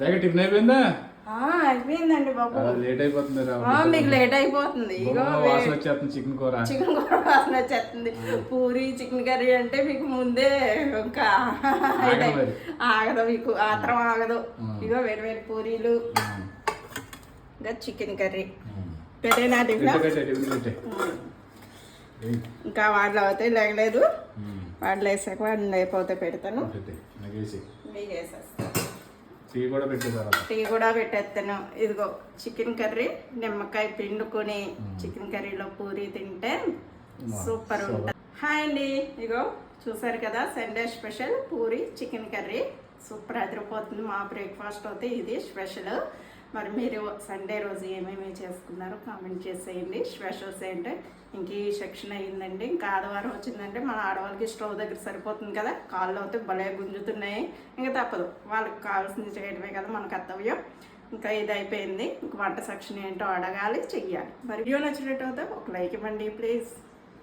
లేక టిఫిన్ అయిపోయిందా? అయిపోయిందండి బాబు. లేట్ అయిపోతుంది మీకు లేట్ అయిపోతుంది. వాసన వచ్చేస్తుంది చికెన్ కూర. చికెన్ కూర వాసన వచ్చేస్తుంది. పూరి చికెన్ కర్రీ అంటే మీకు ముందే ఇంకా ఆగదు మీకు ఆత్రం ఆగదు. ఇగో వేడి వేడి పూరీలు. ఇంకా చికెన్ కర్రీ. పెట్టేనా. ఇంకా వాళ్ళు అవుతాయి లేగలేదు. వాళ్ళు వేసాక వాళ్ళు అయిపోతే పెడతాను. వేసేస్తాను టీ కూడా టీ పెట్టేస్తాను. ఇదిగో చికెన్ కర్రీ నిమ్మకాయ పిండుకొని చికెన్ కర్రీలో పూరి తింటే సూపర్ ఉంటుంది. హాయ్ అండి. ఇగో చూసారు కదా Sunday special puri chicken curry. Super అదిరిపోతుంది మా బ్రేక్ఫాస్ట్ అయితే ఇది స్పెషల్. మరి మీరు సండే రోజు ఏమేమి చేసుకున్నారో కామెంట్ చేసేయండి. స్పెషల్స్ ఏంటో ఇంక ఈ సెక్షన్ అయ్యిందండి. ఇంకా ఆదివారం వచ్చిందంటే మన ఆడవాళ్ళకి స్టవ్ దగ్గర సరిపోతుంది కదా. కాళ్ళు అయితే భలే గుంజుతున్నాయి. ఇంకా తప్పదు. వాళ్ళకి కావాల్సింది చేయడమే కదా మన కర్తవ్యం. ఇంకా ఇది అయిపోయింది. ఇంక వంట సెక్షన్ ఏంటో అడగాలి చెయ్యాలి. మరి వ్యూ నచ్చినట్టు అయితే ఒక లైక్ ఇవ్వండి ప్లీజ్